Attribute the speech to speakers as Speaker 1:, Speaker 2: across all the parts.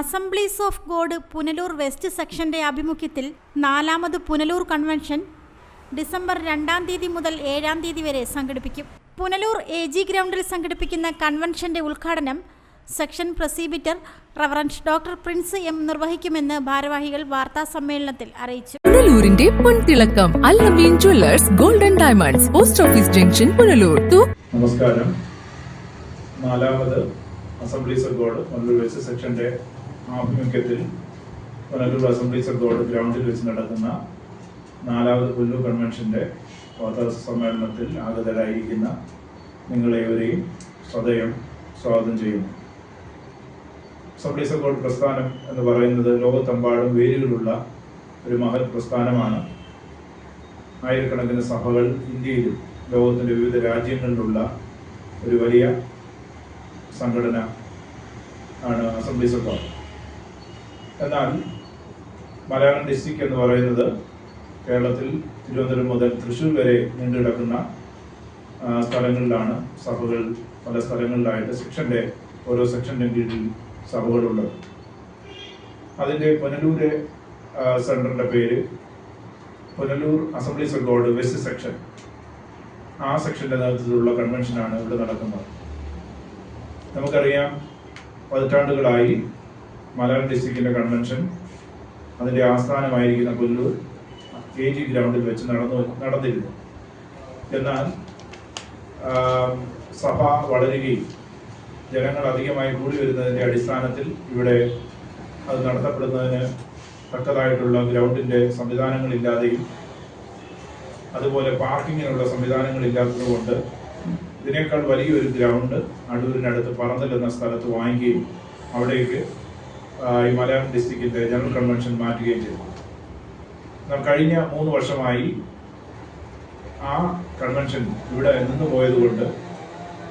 Speaker 1: Assemblies of God Punalur west സെക്ഷന്റെ ആഭിമുഖ്യത്തിൽ നാലാമത് പുനലൂർ കൺവെൻഷൻ ഡിസംബർ രണ്ടാം തീയതി മുതൽ ഏഴാം തീയതി വരെ സംഘടിപ്പിക്കും. പുനലൂർ എ ജി ഗ്രൗണ്ടിൽ സംഘടിപ്പിക്കുന്ന കൺവെൻഷന്റെ ഉദ്ഘാടനം section presbyter Reverend doctor Prince M നിർവഹിക്കുമെന്ന് ഭാരവാഹികൾ വാർത്താ സമ്മേളനത്തിൽ അറിയിച്ചു.
Speaker 2: പുനലൂരിന്റെ പൊൻതിളക്കം Alameen jewellers golden diamonds post office junction Punalur.
Speaker 3: നമസ്കാരം. നാലാമത് അസംബ്ലീസ് ഓഫ് ഗോഡ് പുനലൂർ വെച്ച് സെക്ഷന്റെ ആഭിമുഖ്യത്തിൽ പുനലൂർ അസംബ്ലീസ് ഓഫ് ഗ്രൗണ്ടിൽ വെച്ച് നടക്കുന്ന നാലാമത് പുല്ലൂർ കൺവെൻഷന്റെ വാർത്താ സമ്മേളനത്തിൽ ആഗതരായിരിക്കുന്ന നിങ്ങളേവരെയും സദയം സ്വാഗതം ചെയ്യുന്നു. അസംബ്ലീസ് ഓഫ് പ്രസ്ഥാനം എന്ന് പറയുന്നത് ലോകത്തെമ്പാടും വേരുകളുള്ള ഒരു മഹത് പ്രസ്ഥാനമാണ്. ആയിരക്കണക്കിന് സഭകൾ ഇന്ത്യയിലും ലോകത്തിന്റെ വിവിധ രാജ്യങ്ങളിലുള്ള ഒരു വലിയ സംഘടന ആണ് ഓഫ് ഗോഡ് എന്നാൽ മലയാളം ഡിസ്ട്രിക്ട് എന്ന് പറയുന്നത്. കേരളത്തിൽ തിരുവനന്തപുരം മുതൽ തൃശ്ശൂർ വരെ നീണ്ടു കിടക്കുന്ന സ്ഥലങ്ങളിലാണ് സഭകൾ പല സ്ഥലങ്ങളിലായിട്ട് സെക്ഷന്റെ ഓരോ സെക്ഷന്റെ കീഴിൽ സഭകളുള്ളത്. അതിന്റെ പുനലൂര് സെന്ററിന്റെ പേര് Punalur Assemblies of west section. ആ സെക്ഷന്റെ നേതൃത്വത്തിലുള്ള കൺവെൻഷനാണ് ഇവിടെ നടക്കുന്നത്. നമുക്കറിയാം പതിറ്റാണ്ടുകളായി മലയാളം ഡിസ്ട്രിക്റ്റിന്റെ കൺവെൻഷൻ. അതിന്റെ ആസ്ഥാനമായിരിക്കുന്ന കൊല്ലൂർ കെ ജി ഗ്രൗണ്ടിൽ വെച്ച് നടന്നു നടന്നിരുന്നു. എന്നാൽ സഭ വളരുകയും ജനങ്ങൾ അധികമായി കൂടി വരുന്നതിന്റെ അടിസ്ഥാനത്തിൽ ഇവിടെ അത് നടത്തപ്പെടുന്നതിന് തക്കതായിട്ടുള്ള ഗ്രൗണ്ടിന്റെ സംവിധാനങ്ങളില്ലാതെയും അതുപോലെ പാർക്കിങ്ങിനുള്ള സംവിധാനങ്ങളില്ലാത്തതുകൊണ്ട് ഇതിനേക്കാൾ വലിയൊരു ഗ്രൗണ്ട് അടൂരിനടുത്ത് പറന്തൽ എന്ന സ്ഥലത്ത് വാങ്ങുകയും അവിടേക്ക് ഈ മലയാളം ഡിസ്ട്രിക്റ്റിന്റെ ജനറൽ കൺവെൻഷൻ മാറ്റുകയും ചെയ്തു. കഴിഞ്ഞ മൂന്ന് വർഷമായി ആ കൺവെൻഷൻ ഇവിടെ നിന്ന് പോയതുകൊണ്ട്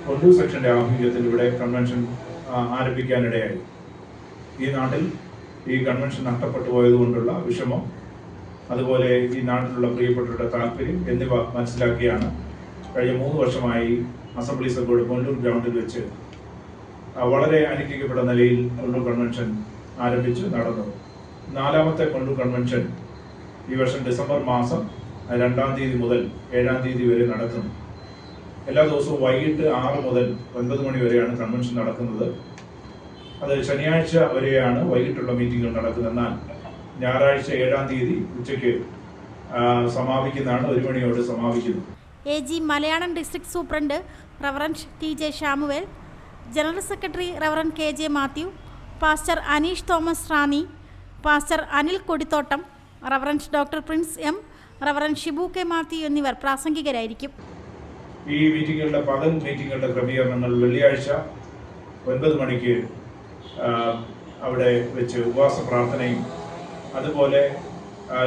Speaker 3: കൊണ്ടു സെക്ഷന്റെ ആഭിമുഖ്യത്തിൽ ഇവിടെ കൺവെൻഷൻ ആരംഭിക്കാനിടയായി. ഈ നാട്ടിൽ ഈ കൺവെൻഷൻ നഷ്ടപ്പെട്ടു പോയതുകൊണ്ടുള്ള വിഷമം അതുപോലെ ഈ നാട്ടിലുള്ള പ്രിയപ്പെട്ടവരുടെ താല്പര്യം എന്നിവ മനസ്സിലാക്കിയാണ് കഴിഞ്ഞ മൂന്ന് വർഷമായി അസംബ്ലി സഭയുടെ കൊല്ലൂർ ഗ്രൗണ്ടിൽ വെച്ച് വളരെ അനുഗ്രഹിക്കപ്പെട്ട നിലയിൽ കൊല്ലൂർ കൺവെൻഷൻ ആരംഭിച്ചു നടന്നു. നാലാമത്തെ കൊണ്ടു കൺവെൻഷൻ ഈ വർഷം ഡിസംബർ മാസം രണ്ടാം തീയതി മുതൽ ഏഴാം തീയതി വരെ നടക്കും. എല്ലാ ദിവസവും വൈകിട്ട് ആറ് മുതൽ ഒൻപത് മണി വരെയാണ് കൺവെൻഷൻ നടക്കുന്നത്. അത് ശനിയാഴ്ച വരെയാണ് വൈകിട്ടുള്ള മീറ്റിംഗുകൾ നടക്കുന്നത്. എന്നാൽ ഞായറാഴ്ച ഏഴാം തീയതി ഉച്ചയ്ക്ക് സമാപിക്കുന്നതാണ് ഒരു മണിയോട് സമാപിക്കുന്നത്
Speaker 1: A G Malayalam district superintendent Reverend T J Samuel general secretary Reverend K J Mathew pastor Aneesh Thomas Rani pastor Anil Kodithottam Reverend doctor Prince M Reverend Shibu K Mathew എന്നിവർ പ്രാസംഗികരായിരിക്കും.
Speaker 3: ഈ മീറ്റിങ്ങുകളുടെ പകൽ മീറ്റിങ്ങുകളുടെ ക്രമീകരണങ്ങൾ വെള്ളിയാഴ്ച ഒൻപത് മണിക്ക് അവിടെ വെച്ച് ഉപവാസ പ്രാർത്ഥനയും അതുപോലെ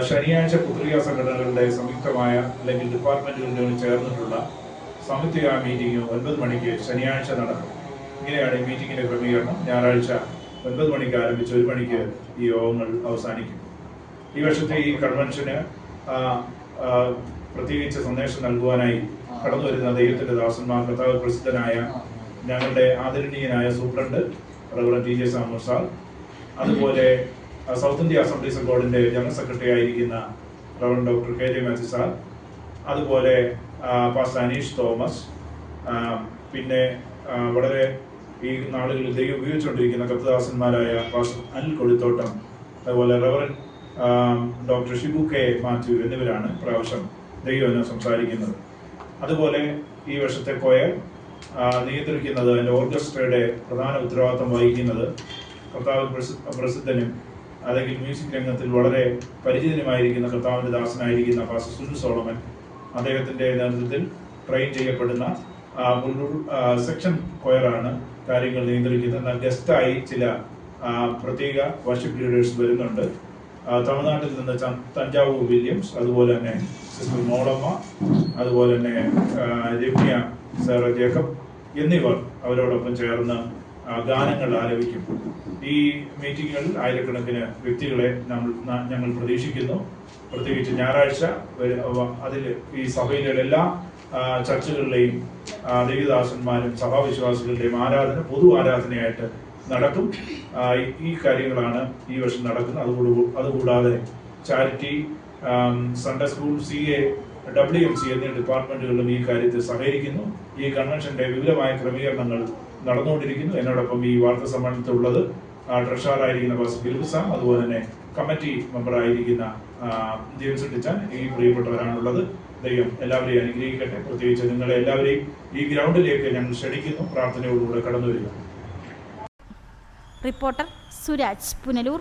Speaker 3: ശനിയാഴ്ച പുത്രിക സംഘടനകളുടെ സംയുക്തമായ അല്ലെങ്കിൽ ഡിപ്പാർട്ട്മെന്റുകളുടെ ചേർന്നിട്ടുള്ള സംയുക്ത മീറ്റിംഗ് ഒൻപത് മണിക്ക് ശനിയാഴ്ച നടക്കും. ഇങ്ങനെയാണ് ഈ മീറ്റിങ്ങിന്റെ ക്രമീകരണം. ഞായറാഴ്ച ഒൻപത് മണിക്ക് ആരംഭിച്ച് ഒരു മണിക്ക് ഈ യോഗങ്ങൾ അവസാനിക്കും. ഈ വർഷത്തെ ഈ കൺവെൻഷന് പ്രത്യേകിച്ച് സന്ദേശം നൽകുവാനായി കടന്നു വരുന്ന ദൈവത്തിന്റെ ദാസന്മാർ കർത്താവ് പ്രസിദ്ധനായ ഞങ്ങളുടെ ആദരണീയനായ superintendent reverend T J സാമൂർ sir അതുപോലെ സൗത്ത് ഇന്ത്യ അസംബ്ലീസ് ബോർഡിന്റെ ജനറൽ സെക്രട്ടറി ആയിരിക്കുന്ന reverend doctor K J Mathew sir അതുപോലെ പാസ്റ്റർ അനീഷ് തോമസ് പിന്നെ വളരെ ഈ നാളുകളിൽ ദൈവം ഉപയോഗിച്ചുകൊണ്ടിരിക്കുന്ന കത്തുദാസന്മാരായ പാസ്റ്റർ അനിൽ കൊടിത്തോട്ടം അതുപോലെ റവർ ഡോക്ടർ ഷിബു കെ മാത്യു എന്നിവരാണ് പ്രാവശ്യം ദൈവം സംസാരിക്കുന്നത്. അതുപോലെ ഈ വർഷത്തെ കോയർ നിയന്ത്രിക്കുന്നത് അതിന്റെ ഓർക്കസ്ട്രയുടെ പ്രധാന ഉത്തരവാദിത്വം വഹിക്കുന്നത് കർത്താവ് പ്രസി- പ്രസിദ്ധനും അല്ലെങ്കിൽ മ്യൂസിക് രംഗത്തിൽ വളരെ പരിചിതനുമായിരിക്കുന്ന കർത്താവിന്റെ ദാസനായിരിക്കുന്ന പാസ്റ്റർ സുനിൽ സോളമൻ അദ്ദേഹത്തിന്റെ നേതൃത്വത്തിൽ ട്രെയിൻ ചെയ്യപ്പെടുന്ന സെക്ഷൻ കൊയറാണ് കാര്യങ്ങൾ നിയന്ത്രിക്കുന്നത്. എന്നാൽ ഗസ്റ്റായി ചില പ്രത്യേക വർഷിപ്പ് ലീഡേഴ്സ് വരുന്നുണ്ട്. തമിഴ്നാട്ടിൽ നിന്ന് തഞ്ചാവൂർ വില്യംസ് അതുപോലെ തന്നെ സിസ്റ്റർ മോളമ്മ അതുപോലെ തന്നെ രമ്യ സാറ ജേക്കബ് എന്നിവർ അവരോടൊപ്പം ചേർന്ന് ഗാനങ്ങൾ ആലപിക്കും ഈ മീറ്റിങ്ങുകളിൽ ആയിരക്കണക്കിന് വ്യക്തികളെ നമ്മൾ ഞങ്ങൾ പ്രതീക്ഷിക്കുന്നു. പ്രത്യേകിച്ച് ഞായറാഴ്ച അതിൽ ഈ സഭയിലെ എല്ലാ ചർച്ചകളിലെയും ദേവിദാസന്മാരും സഭാവിശ്വാസികളുടെയും ആരാധന പൊതു ആരാധനയായിട്ട് നടക്കും. ഈ- കാര്യങ്ങളാണ് ഈ വർഷം നടക്കുന്നത്. അതുകൂടി അതുകൂടാതെ charity Sunday school C A W M C എന്നീ ഡിപ്പാർട്ട്മെന്റുകളും ഈ കാര്യത്തിൽ സഹകരിക്കുന്നു. ഈ കൺവെൻഷന്റെ വിപുലമായ ക്രമീകരണങ്ങൾ നടന്നുകൊണ്ടിരിക്കുന്നു. എന്നോടൊപ്പം ഈ വാർത്താ സമ്മേളനത്തിലുള്ളത് ട്രഷറായിരിക്കുന്ന ബസ് ഫിലിപ്സാം അതുപോലെ തന്നെ കമ്മിറ്റി മെമ്പറായിരിക്കുന്ന ജെയിംസ് ടിച്ചാൻ ഈ പ്രിയപ്പെട്ടവരാണുള്ളത്. ദൈവം എല്ലാവരെയും അനുഗ്രഹിക്കട്ടെ. പ്രത്യേകിച്ച് നിങ്ങളെ എല്ലാവരെയും ഈ ഗ്രൗണ്ടിലേക്ക് ഞങ്ങൾ ക്ഷണിക്കുന്നു. പ്രാർത്ഥനയോടുകൂടെ കടന്നു വരിക
Speaker 1: റിപ്പോർട്ടർ സുരാജ് പുനലൂർ.